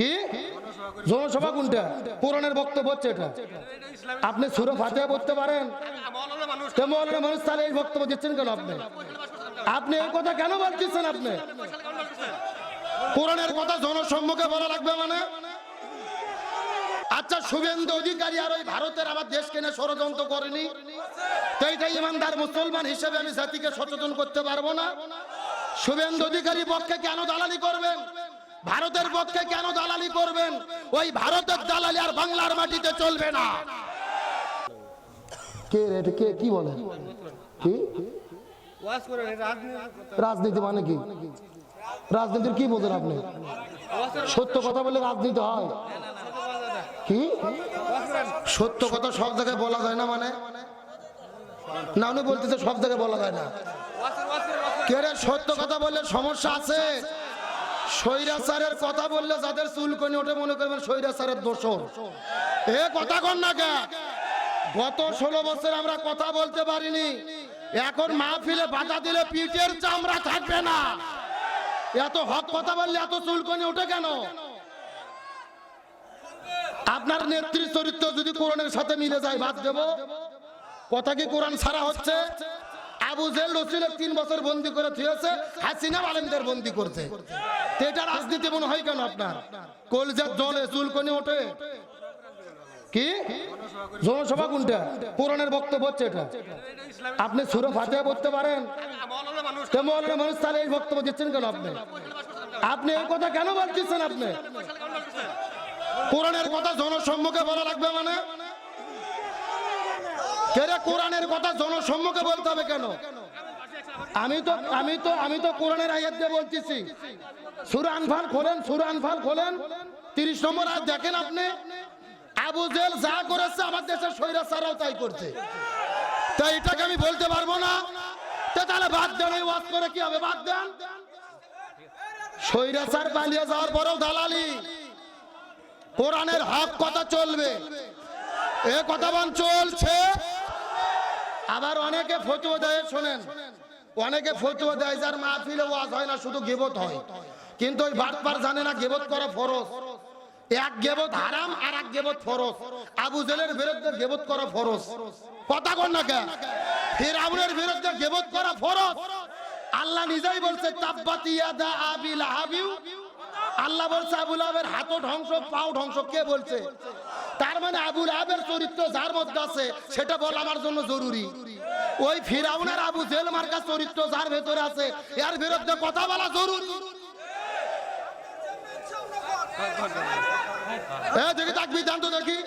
কি? জনসভা কোনটা? বক্তব্য হচ্ছে এটা। আপনি সুরে ফাতে পড়তে পারেন। মানুষ তাহলে এই বক্তব্য দিচ্ছেন কেন আপনি? আপনি এই কথা কেন বলতেছেন আপনি? পুরাণের কথা জনসম্মুখে বলা লাগবে মানে? আচ্ছা শুভেন্দু অধিকারী আর ওই ভারতের আমার দেশকে নিয়ে ষড়যন্ত্র করেনি। তো ইমানদার মুসলমান হিসেবে আমি জাতিকে সচেতন করতে পারব না। শুভেন্দু অধিকারী পক্ষে কেন দালালি করবেন? ভারতের পক্ষে কেন দালালি করবেন? ওই ভারতের দালালি আর বাংলার মাটিতে চলবে না। কে রে এটা কে? কি বলে? কি? রাজনীতি রাজনীতি মানে কি? রাজনীতির কি বোঝেন আপনি? সত্য কথা বলে রাজনীতি হয়। কি? সত্য কথা সব জায়গায় বলা যায় না মানে? না উনি বলতেছে সব জায়গায় বলা যায় না। কে রে সত্য কথা বললে সমস্যা আছে? স্বৈরাচারের কথা বললে যাদের চুলকনি ওঠে মনে করবেন স্বৈরাচারের দোষর। এ কথা কন না কে? গত ষোলো বছর আমরা কথা বলতে পারিনি। এখন মাহফিলে বাধা দিলে পিঠের চামড়া থাকবে না। এত হক কথা বললে এত চুলকনি ওঠে কেন? আপনার নেত্রী চরিত্র যদি কোরআনের সাথে মিলে যায়, বাদ দেব। কথা কি কোরআন ছাড়া হচ্ছে? আবু জেল রসুলের তিন বছর বন্দি করে থিয়েছে, হাসিনা আলেমদের বন্দি করছে। এটা রাজনীতি মনে হয় কেন আপনার? কলজার জলে চুলকনি ওঠে। কি? জনসভা কোনটা? কোরআনের বক্তব্য হচ্ছে এটা। আপনি সুরে ফাতে পড়তে পারেন। মানুষ তাহলে এই বক্তব্য দিচ্ছেন কেন আপনি? আপনি এই কথা কেন বলতেছেন আপনি? কোরআনের কথা জনসম্মুখে বলা লাগবে মানে? কেরে কোরআনের কথা জনসম্মুখে বলতে হবে কেন? আমি তো আমি তো আমি তো কোরআনের আয়াত দিয়ে বলতেছি। সুরা আনফাল খোলেন সুরা আনফাল খোলেন। তিরিশ নম্বর দেখেন আপনি? আবু জেল যা করেছে আমার দেশের তাই করছে। তাই এটাকে আমি বলতে পারব না। তাহলে বাদ দেন, এই ওয়াজ করে কি হবে? বাদ দেন। স্বৈরাচার পালিয়ে যাওয়ার পরেও দালালি। কোরআনের হক কথা চলবে। এ কথা বন চলছে। আবার অনেকে ফতুয়া দেয়, শোনেন। অনেকে ফতুয়া দেয়, যার মাহফিলে ওয়াজ হয় না, শুধু গেবত হয়। কিন্তু ওই বাটপার জানে না গেবত করা ফরজ। এক গেবত হারাম, আর এক গেবত ফরজ। আবু জেলের বিরুদ্ধে গেবত করা ফরজ। কথা কর না কে ফিরাউনের বিরুদ্ধে গেবত করা ফরজ। আল্লাহ নিজেই বলছে, তাব্বাতি ইয়াদা আবিল হাবিউ আল্লাহ বলছে আবুল আবের হাতও ধ্বংস, পাও ধ্বংস। কে বলছে? তার মানে আবুল আবের চরিত্র যার মধ্যে আছে, সেটা বলা আমার জন্য জরুরি। ওই ফিরাউনের আবু জেল মার্কা চরিত্র যার ভেতরে আছে, এর বিরুদ্ধে কথা বলা জরুরি। এ, দেখি তাকবি দেখি।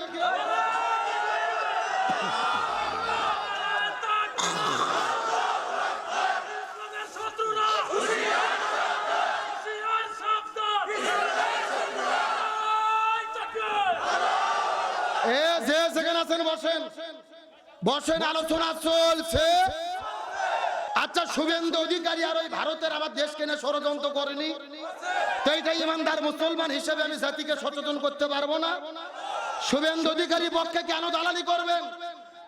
যেখানে আছেন, বসেন। বসেন, আলোচনা চলছে। আচ্ছা শুভেন্দু অধিকারী আর ওই ভারতের আমার দেশকে নিয়ে ষড়যন্ত্র করেনি? তো এইটা ইমানদার মুসলমান হিসেবে আমি জাতিকে সচেতন করতে পারব না। শুভেন্দু অধিকারী পক্ষে কেন দালালি করবেন?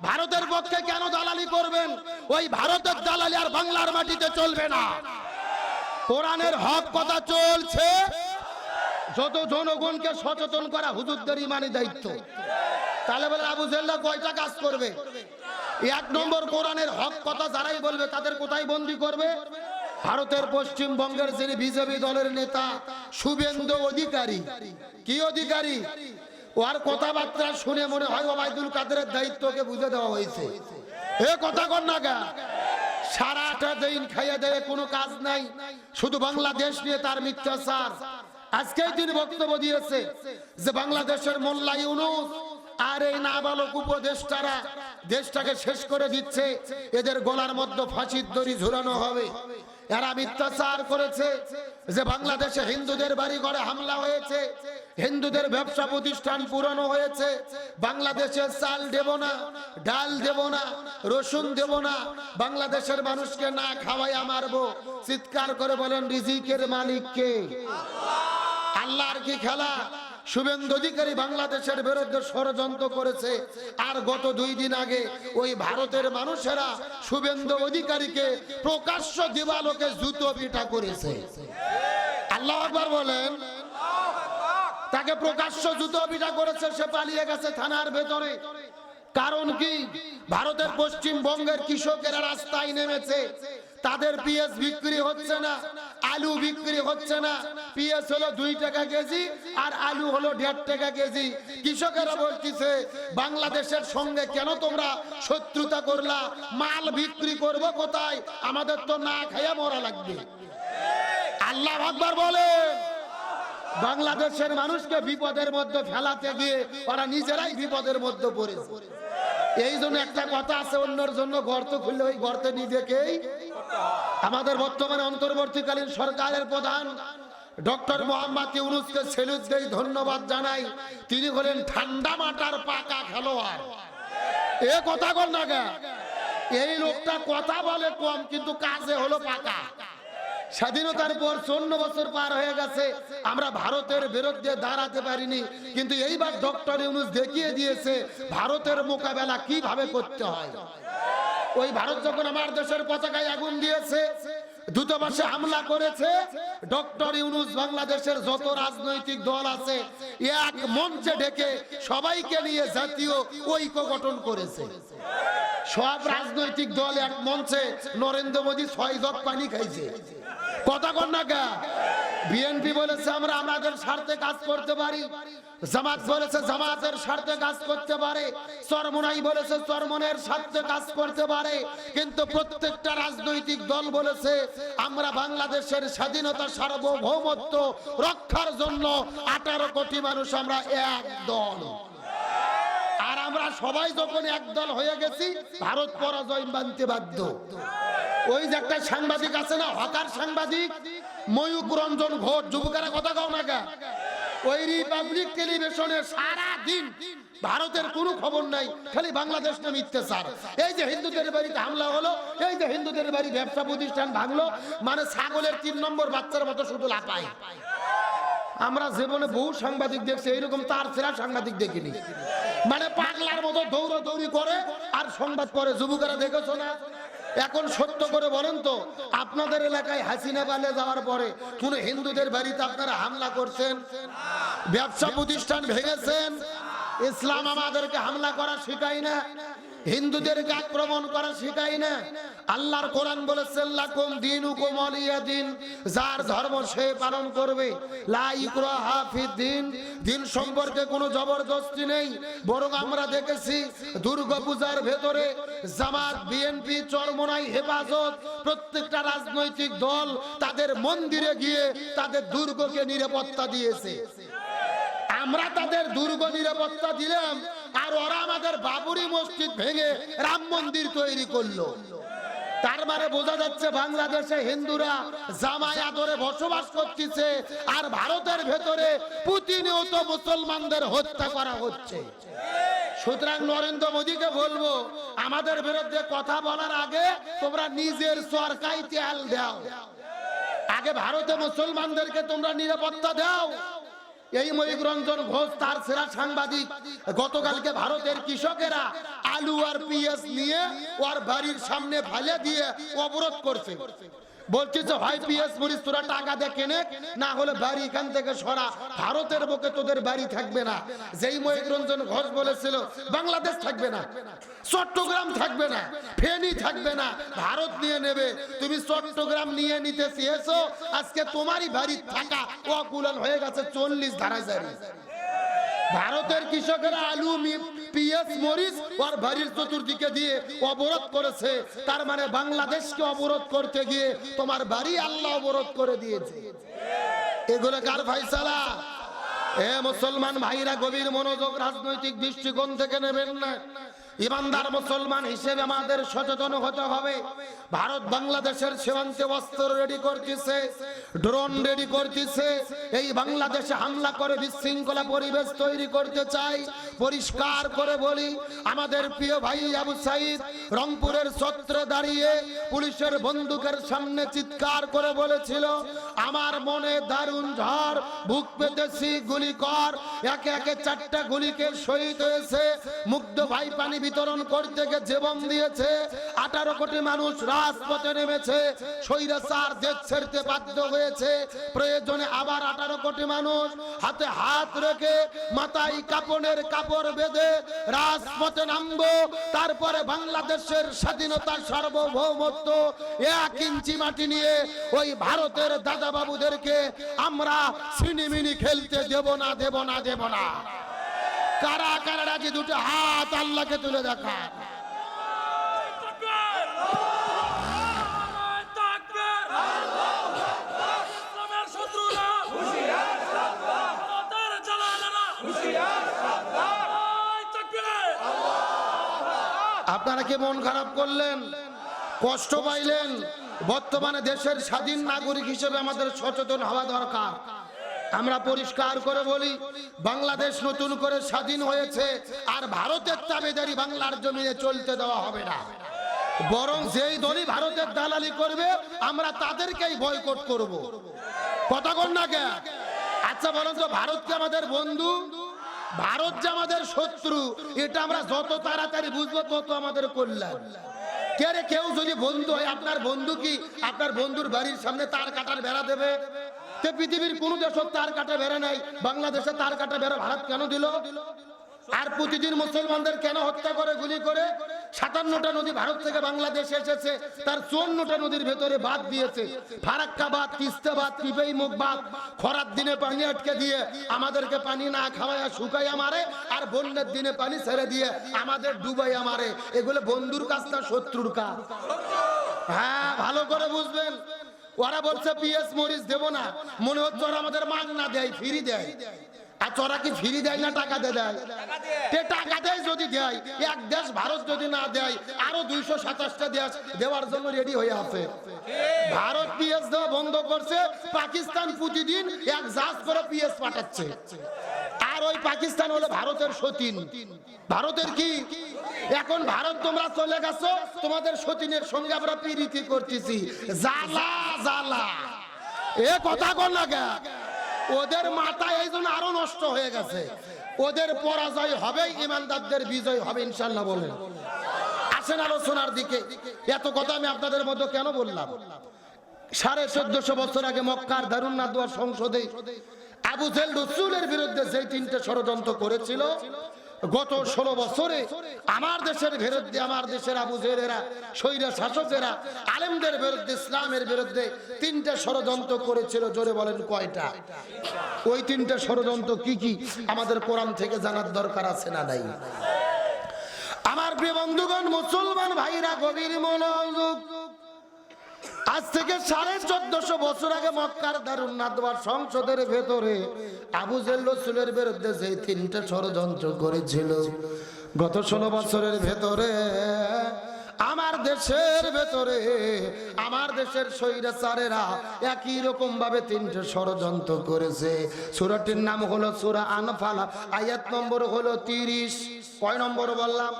ভারতের পক্ষে কেন দালালি করবেন? ওই ভারতের দালালি আর বাংলার মাটিতে চলবে না। কোরআনের হক কথা চলছে। যত জনগণকে সচেতন করা হুজুরদের ইমানি দায়িত্ব। তাহলে বলে আবু জেল্লা কয়টা কাজ করবে? এক নম্বর কোরআনের হক কথা যারাই বলবে, তাদের কোথায় বন্দি করবে? ভারতের পশ্চিমবঙ্গের যিনি বিজেপি দলের নেতা, শুভেন্দু অধিকারী। কি অধিকারী? ওর কথাবার্তা শুনে মনে হয় ওবায়দুল কাদেরের দায়িত্বকে বুঝে দেওয়া হয়েছে। এ কথা কর না গা সারাটা দিন খাইয়ে দেয় কোনো কাজ নাই। শুধু বাংলাদেশ নিয়ে তার মিথ্যাচার। আজকেই তিনি বক্তব্য দিয়েছে যে বাংলাদেশের মোল্লা ইউনুস আর এই নাবালক উপদেষ্টারা দেশটাকে শেষ করে দিচ্ছে। এদের গলার মধ্যে ফাঁসির দড়ি ঝুলানো হবে। এরা মিথ্যাচার করেছে যে বাংলাদেশে হিন্দুদের বাড়ি ঘরে হামলা হয়েছে, হিন্দুদের ব্যবসা প্রতিষ্ঠান পুরানো হয়েছে, বাংলাদেশে চাল দেব না, ডাল দেব না, রসুন দেব না, বাংলাদেশের মানুষকে না খাওয়াইয়া মারবো চিৎকার করে বলেন, রিজিকের মালিককে আল্লাহর কি খেলা? শুভেন্দু অধিকারী বাংলাদেশের বিরুদ্ধে ষড়যন্ত্র করেছে। আর গত দুই দিন আগে ওই ভারতের মানুষেরা শুভেন্দু অধিকারীকে প্রকাশ্য দিবালোকে জুতো পিঠা করেছে। আল্লাহ আকবার বলেন। তাকে প্রকাশ্য জুতো পিটা করেছে, সে পালিয়ে গেছে থানার ভেতরে। কারণ কি? ভারতের পশ্চিমবঙ্গের কৃষকেরা রাস্তায় নেমেছে। তাদের পিএস বিক্রি হচ্ছে না। আলু বিক্রি হচ্ছে না। পিএস হলো দুই টাকা কেজি আর আলু হলো দেড় টাকা কেজি। কৃষকেরা বলতেছে, বাংলাদেশের সঙ্গে কেন তোমরা শত্রুতা করলা? মাল বিক্রি করব কোথায়? আমাদের তো না খাইয়া মরা লাগবে। আল্লাহ আকবার বলেন। বাংলাদেশের মানুষকে বিপদের মধ্যে ফেলাতে গিয়ে ওরা নিজেরাই বিপদের মধ্যে পড়েছে। এই জন্য একটা কথা আছে, অন্যর জন্য গর্ত খুললে ওই গর্তে নিজেকেই আমাদের বর্তমানে অন্তর্বর্তীকালীন সরকারের প্রধান ডক্টর মোহাম্মদ ইউনুসকে সেলুট দেই ধন্যবাদ জানাই। তিনি হলেন ঠান্ডা মাটার পাকা খেলোয়াড়। এ কথা কর না। এই লোকটা কথা বলে কম, কিন্তু কাজে হলো পাকা। স্বাধীনতার পর চন্ন বছর পার হয়ে গেছে। আমরা ভারতের বিরুদ্ধে দাঁড়াতে পারিনি, কিন্তু এইবার ডক্টর ইউনুস দেখিয়ে দিয়েছে ভারতের মোকাবেলা কীভাবে করতে হয়। ওই ভারত যখন আমার দেশের পতাকায় আগুন দিয়েছে, দূতাবাসে হামলা করেছে, ডক্টর ইউনুস বাংলাদেশের যত রাজনৈতিক দল আছে, এক মঞ্চে ডেকে সবাইকে নিয়ে জাতীয় ঐক্য গঠন করেছে। সব রাজনৈতিক দল এক মঞ্চে নরেন্দ্র মোদী ছয় জগ পানি খাইছে। কথা কর না কা? বিএনপি বলেছে আমরা আমাদের স্বার্থে কাজ করতে পারি। জামাত বলেছে জামাতের স্বার্থে কাজ করতে পারে। চরমনাই বলেছে চরমনের স্বার্থে কাজ করতে পারে। কিন্তু প্রত্যেকটা রাজনৈতিক দল বলেছে, আমরা বাংলাদেশের স্বাধীনতা, সার্বভৌমত্ব রক্ষার জন্য আঠারো কোটি মানুষ আমরা এক দল। আর আমরা সবাই যখন একদল হয়ে গেছি, ভারত পরাজয় মানতে বাধ্য। ওই যে একটা সাংবাদিক আছে না, হকার সাংবাদিক? ময়ূক রঞ্জন ঘোষ, যুবকেরা কথা কও না ওই রিপাবলিক টেলিভিশনে সারা দিন ভারতের কোনো খবর নাই, খালি বাংলাদেশ না মিথ্যে স্যার এই যে হিন্দুদের বাড়িতে হামলা হলো, এই যে হিন্দুদের বাড়ি ব্যবসা প্রতিষ্ঠান ভাঙলো মানে ছাগলের তিন নম্বর বাচ্চার মতো শুধু লাপায় আমরা জীবনে বহু সাংবাদিক দেখছি, এইরকম তার সেরা সাংবাদিক দেখিনি। মানে পাগলার মতো দৌড় দৌড়ি করে, আর সংবাদ করে যুবকেরা দেখেছ না? এখন সত্য করে বলেন তো, আপনাদের এলাকায় হাসিনা পালে যাওয়ার পরে কোন হিন্দুদের বাড়িতে আপনারা হামলা করছেন? ব্যবসা প্রতিষ্ঠান ভেঙেছেন? ইসলাম আমাদেরকে হামলা করা শেখায় না? হিন্দুদেরকে আক্রমণ করা শেখায় না। আল্লাহর কোরআন বলেছেন লাকুম দিনুকুম ওয়ালিয়া দিন। যার ধর্ম সে পালন করবে। লা ইকরাহা ফিদ্দিন দিন সম্পর্কে কোনো জবরদস্তি নেই। বরং আমরা দেখেছি, দুর্গাপূজার ভেতরে জামাত, বিএনপি, চরমনাই, হেফাজত, প্রত্যেকটা রাজনৈতিক দল তাদের মন্দিরে গিয়ে তাদের দুর্গকে নিরাপত্তা দিয়েছে। আমরা তাদের দুর্গ নিরাপত্তা দিলাম। আর ওরা আমাদের বাবুরি মসজিদ ভেঙে রাম মন্দির তৈরি করল। তার মানে বোঝা যাচ্ছে বাংলাদেশে হিন্দুরা জামাই আদরে বসবাস করতেছে আর ভারতের ভেতরে প্রতিনিয়ত মুসলমানদের হত্যা করা হচ্ছে। সুতরাং নরেন্দ্র মোদীকে বলব, আমাদের বিরুদ্ধে কথা বলার আগে তোমরা নিজের সরকারি তেল দাও। আগে ভারতে মুসলমানদেরকে তোমরা নিরাপত্তা দাও। এই ময়ূক রঞ্জন ঘোষ, তার সেরা সাংবাদিক, গতকালকে ভারতের কৃষকেরা আলু আর পিএস নিয়ে ওর বাড়ির সামনে ফেলে দিয়ে অবরোধ করছে। বাংলাদেশ থাকবে না, চট্টগ্রাম থাকবে না, ফেনী থাকবে না, ভারত নিয়ে নেবে। তুমি চট্টগ্রাম নিয়ে নিতে চেয়েছো, আজকে তোমারই বাড়ি থাকা অকুলন হয়ে গেছে চল্লিশ ধারা জারি ভারতের কৃষকেরা আলু পিএস মরিচ আর ভারির চতুর্দিকে দিয়ে অবরোধ করেছে। তার মানে বাংলাদেশকে অবরোধ করতে গিয়ে তোমার বাড়ি আল্লাহ অবরোধ করে দিয়েছে। এগুলো কার ফাইসালা এ মুসলমান ভাইরা গভীর মনোযোগ, রাজনৈতিক দৃষ্টিকোণ থেকে নেবেন না। ইমানদার মুসলমান হিসেবে আমাদের সচেতন হতে হবে। ভারত বাংলাদেশের সীমান্তে অস্ত্র রেডি করতেছে ড্রোন রেডি করতেছে। এই বাংলাদেশে হামলা করে বিশৃঙ্খলা পরিবেশ তৈরি করতে চাই। পরিষ্কার করে বলি, আমাদের প্রিয় ভাই আবু সাইদ রংপুরের ছত্রে দাঁড়িয়ে পুলিশের বন্দুকের সামনে চিৎকার করে বলেছিল, আমার মনে দারুণ ঝড়, বুক পেতেছি, গুলি কর। একে একে চারটা গুলিকে শহীদ হয়েছে, মুগ্ধ ভাই পানি বিতরণ করতে গিয়ে জীবন দিয়েছে। আঠারো কোটি মানুষ রাজপথে নেমেছে। স্বৈরাচার দেশ ছেড়তে বাধ্য হয়েছে। প্রয়োজনে আবার আঠারো কোটি মানুষ হাতে হাত রেখে মাথায় কাপড়ের কাপড় বেঁধে রাজপথে নামবো। তারপরে বাংলাদেশের স্বাধীনতার সার্বভৌমত্ব এক ইঞ্চি মাটি নিয়ে ওই ভারতের দাদা বাবুদেরকে আমরা সিনিমিনি খেলতে দেব না দেব না দেব না। কারা কারা রাজি? দুটো হাত আল্লাহকে তুলে দেখা! আপনারা কি মন খারাপ করলেন? কষ্ট পাইলেন? বর্তমানে দেশের স্বাধীন নাগরিক হিসেবে আমাদের সচেতন হওয়া দরকার। আমরা পরিষ্কার করে বলি, বাংলাদেশ নতুন করে স্বাধীন হয়েছে আর ভারতের তাবেদারি বাংলার জমিনে চলতে দেওয়া হবে না। বরং যেই দলই ভারতের দালালি করবে, আমরা তাদেরকেই বয়কট করব। কথা কন না কে? আচ্ছা বলেন তো ভারতকে আমাদের বন্ধু? ভারত যে আমাদের শত্রু, এটা আমরা যত তাড়াতাড়ি বুঝব তত আমাদের কল্যাণ। কে কেউ যদি বন্ধু হয়, আপনার বন্ধু কি? আপনার বন্ধুর বাড়ির সামনে তার কাটার বেড়া দেবে? তে পৃথিবীর কোন দেশ তার কাটা বেড়া নাই। বাংলাদেশে তার কাটা বেড়া ভারত কেন দিল? আর প্রতিদিন মুসলমানদের কেন হত্যা করে, গুলি করে? সাতান্নটা নদী ভারত থেকে বাংলাদেশ এসেছে, তার চুয়ান্নটা নদীর ভেতরে বাদ দিয়েছে। ফারাক্কা বাদ তিস্তা বাদ পিপেই মুখ বাদ। খরার দিনে পানি আটকে দিয়ে আমাদেরকে পানি না খাওয়াইয়া শুকাইয়া মারে, আর বন্যার দিনে পানি ছেড়ে দিয়ে আমাদের ডুবাইয়া মারে। এগুলো বন্ধুর কাজ না শত্রুর কাজ। হ্যাঁ ভালো করে বুঝবেন। ওরা বলছে, পিএস মরিচ দেব না। মনে হচ্ছে ওরা আমাদের মাগ না দেয়, ফ্রি দেয়। আর কি ফ্রি দেয় না টাকা দিয়ে টাকা দেয় যদি দেয়, এক দেশ ভারত যদি না দেয়, আরও দুইশো সাতাশটা দেশ দেওয়ার জন্য রেডি হয়ে আছে। ভারত পিএস দেওয়া বন্ধ করছে, পাকিস্তান প্রতিদিন এক জাহাজ করে পিএস পাঠাচ্ছে। ওই পাকিস্তান হলো ভারতের সতীন। ভারতের কি? এখন ভারত তোমরা চলে গেছো, তোমাদের সতীনের সঙ্গে আমরা পিরিতি করতেছি। জালা জালা এ কথা কর না ওদের মাথা এই জন্য আরও নষ্ট হয়ে গেছে। ওদের পরাজয় হবে, ইমানদারদের বিজয় হবে, ইনশাল্লাহ বলেন। আসেন আলোচনার দিকে। এত কথা আমি আপনাদের মধ্যে কেন বললাম? সাড়ে চোদ্দশো বছর আগে মক্কার দারুণ নাদুয়ার সংসদে আবু জেল রসুলের বিরুদ্ধে যে তিনটে ষড়যন্ত্র করেছিল, গত ষোলো বছরে আমার দেশের বিরুদ্ধে, আমার দেশের আবু জেলেরা, স্বৈরা শাসকেরা, আলেমদের বিরুদ্ধে, ইসলামের বিরুদ্ধে তিনটে ষড়যন্ত্র করেছিল, জোরে বলেন কয়টা? ওই তিনটে ষড়যন্ত্র কি কি? আমাদের কোরআন থেকে জানার দরকার আছে না নাই? আমার প্রিয় বন্ধুগণ, মুসলমান ভাইরা, গভীর মনোযোগ আজ থেকে সাড়ে চোদ্দশো বছর আগে মক্কার দারুণ নাদওয়ার সংসদের ভেতরে আবু জেল রসুলের বিরুদ্ধে যে তিনটে ষড়যন্ত্র করেছিল, গত ষোলো বছরের ভেতরে, আমার দেশের ভেতরে, আমার দেশের স্বৈরাচারেরা একই রকম ভাবে তিনটে ষড়যন্ত্র করেছে। সুরাটির নাম হলো সুরা আনফালা, আয়াত নম্বর হলো তিরিশ। কয় নম্বর বললাম?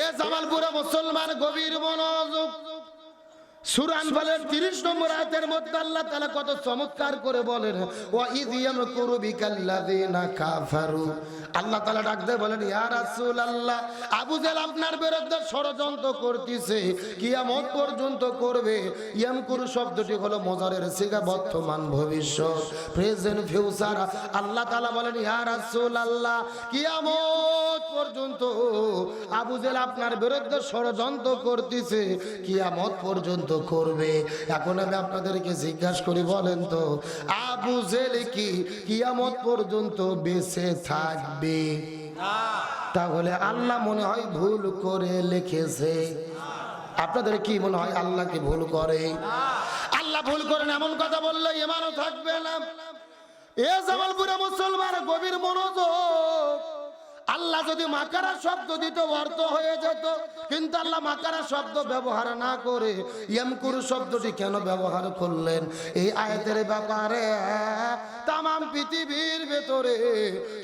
এ জামালপুরে মুসলমান গভীর মনোযোগ সুরান তিরিশ নম্বর আল্লাহ কত চমৎকার করে বলেন কাফারু। আল্লাহ তাআলা ডাক দিয়ে বলেন জেল আপনার বিরুদ্ধে ষড়যন্ত্র পর্যন্ত করবে। ইয়াম শব্দটি হলো মোজারের সিগা, বর্তমান ভবিষ্যৎ আল্লাহ তাআলা বলেন, ইয়া রাসূলুল্লাহ, কিয়ামত পর্যন্ত আবু আপনার বিরুদ্ধে ষড়যন্ত্র করতেছে, কিয়ামত পর্যন্ত করবে? এখন আমি আপনাদেরকে জিজ্ঞাসা করি বলেন তো আবু জেল কি কিয়ামত পর্যন্ত বেঁচে থাকবে? তাহলে আল্লাহ মনে হয় ভুল করে লিখেছে। আপনাদের কি মনে হয় আল্লাহ কি ভুল করে? আল্লাহ ভুল করেন এমন কথা বললে এমানও থাকবে না। এ জামালপুরে মুসলমান গভীর মনোযোগ আল্লাহ যদি মাকারা শব্দ দিত, অর্থ হয়ে যেত। কিন্তু আল্লাহ মাকারা শব্দ ব্যবহার না করে ইয়ামকুরু শব্দটি কেন ব্যবহার করলেন? এই আয়াতের ব্যাপারে তাম পৃথিবীর ভেতরে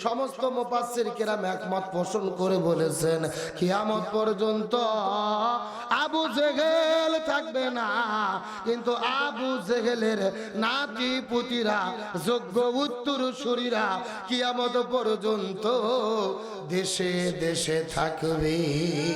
সমস্ত মুপাসির কেরাম একমত পোষণ করে বলেছেন, কিয়ামত পর্যন্ত আবু জেগেল থাকবে না। কিন্তু আবু জেগেলের নাতি পুতিরা, যোগ্য উত্তর শরীরা কিয়ামত পর্যন্ত দেশে দেশে থাকবে।